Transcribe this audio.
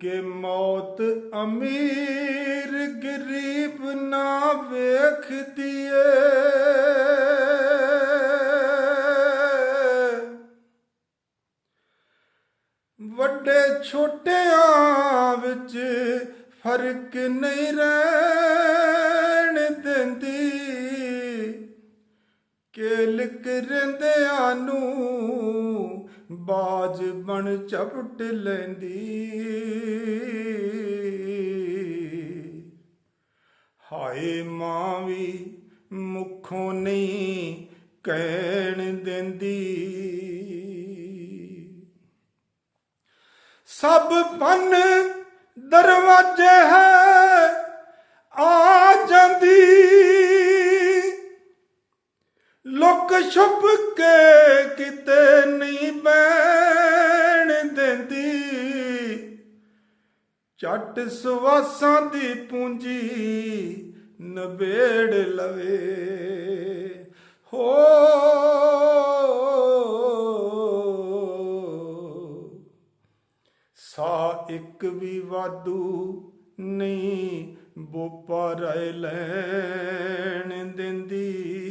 ਕਿ ਮੌਤ ਅਮੀਰ ਗਰੀਬ ਨਾ ਵੇਖਦੀ ਏ। ਵੱਡੇ ਛੋਟਿਆਂ ਵਿੱਚ ਫ਼ਰਕ ਨਹੀਂ ਰਹਿਣ ਦਿੰਦੀ। ਕੇਲਕ ਰਹਿੰਦਿਆਂ ਨੂੰ ਬਾਜ ਬਣ ਚਪਟ ਲੈਂਦੀ। ਹਾਏ ਮਾਂ ਵੀ ਮੁਖੋਂ ਨਹੀਂ ਕਹਿਣ ਦਿੰਦੀ। ਸਭ ਪੰਨ ਦਰਵਾਜ਼ੇ ਹੈ, ਆ ਜਾਂਦੀ। ਲੋਕ ਛੁਪ ਕੇ ਕਿਤੇ ਚੱਟ ਸਵਾਸਾਂ ਦੀ ਪੂੰਜੀ ਨਵੇੜ ਲਵੇ। ਹੋ ਸਾ ਇੱਕ ਵੀ ਵਾਧੂ ਨਹੀਂ ਬੋਪਾ ਰਹਿ ਲੈਣ ਦਿੰਦੀ।